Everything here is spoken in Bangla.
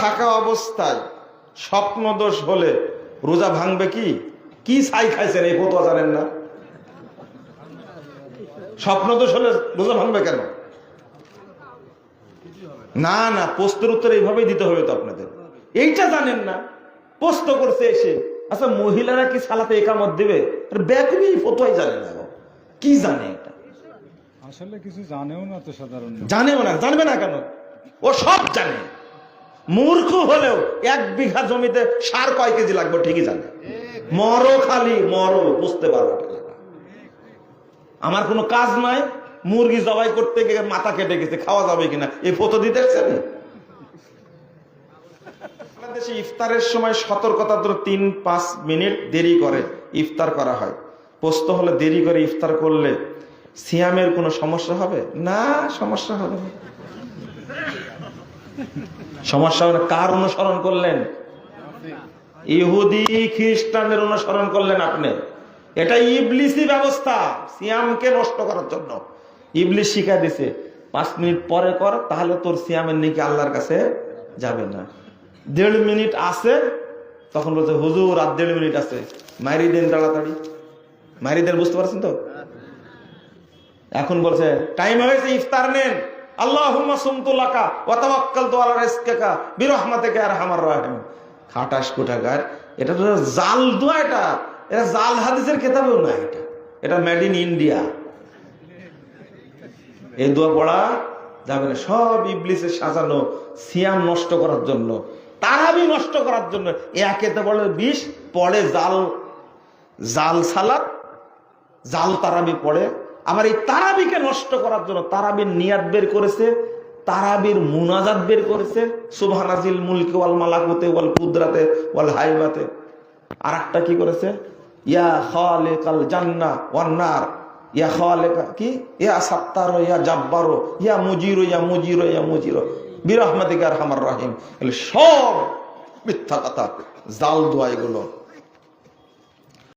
থাকা অবস্থায় স্বপ্ন দোষ হলে রোজা ভাঙবে কি? কি ছাই খাইছেন এই ফতোয়া জানেন না? স্বপ্ন দোষ হলে রোজা ভাঙবে কেন? না না পোস্তের উত্তর এইভাবেই দিতে হবে তো আপনাদের। এইটা জানেন না। পোস্ত করছে এসে আচ্ছা মহিলারা কি সালাতে একামত দেবে? ব্যাকুবি ফতোয়াই জানে না। কি জানে এটা? আসলে কিছু জানেও না তো সাধারণ জানেও না জানবে না কেন? ও সব জানে। মূর্খ হলেও এক বিঘা জমিতে সার কয় কেজি লাগবে ঠিকই জানে। মরো খালি, মরো, বুঝতে পারো আমার কোনো কাজ নাই, মুরগি জবাই করতে গিয়ে মাথা কেটে গেছে, খাওয়া যাবে কিনা? এই ফটো দিতে বাংলাদেশে ইফতারের সময় সতর্কতা তো তিন, পাঁচ মিনিট দেরি করে ইফতার করা হয়। পোস্ত হলে দেরি করে ইফতার করলে সিয়ামের কোনো সমস্যা হবে? না, সমস্যা হবে। সমস্যা হবে কার অনুসরণ করলেন? ইহুদি, খ্রিস্টানদের অনুসরণ করলেন আপনি। এটা ইবলিসি ব্যবস্থা, সিয়ামকে নষ্ট করার জন্য। ইবলিস শিখা দিছে, পাঁচ মিনিট পরে কর, তাহলে তোর সিয়ামের নাকি আল্লাহর কাছে যাবে না। দেড় মিনিট আছে, তখন বলছে, হুজুর, আর দেড় মিনিট আছে। মারি দেন তাড়াতাড়ি। মারি দেন, বুঝতে পারছেন তো? এখন বলছে, টাইম হয়েছে, ইফতার নেন। আল্লাহ সুমতুল্লাকা ওয়াতাওয়াক্কাল তো আলা রিজকিকা বিরহমাতিকা আরহামার রাহিম খাটাস কোটাকার এটা তো জাল দোয়া এটা। এটা জাল হাদিসের কেতাবেও না এটা। এটা মেড ইন ইন্ডিয়া এই দোয়া পড়া যাবে না। সব ইবলিসে সাজানো, সিয়াম নষ্ট করার জন্য, তারাবি নষ্ট করার জন্য। একেতে বলে বিষ, পড়ে জাল। জাল সালাদ, জাল তারাবি পড়ে। আবার এই তারাবিকে নষ্ট করার জন্য তারাবির নিয়াদ বের করেছে, তারাবির মুনাজাত বের করেছে সুবহানাজিল মুলকে ওয়াল মালাকুতে ওয়াল কুদরাতে ওয়াল হাইবাতে। আর একটা কি করেছে? ইয়া খালিকাল জান্না ওয়ান নার। ইয়া খালিকা, কি? ইয়া সাত্তারো, ইয়া জাব্বারো, ইয়া মুজিরো ইয়া মুজিরো ইয়া মুজিরো। বিরহমাতিকা আরহামার রহিম। সব মিথ্যা কথা, জাল দোয়া এগুলো।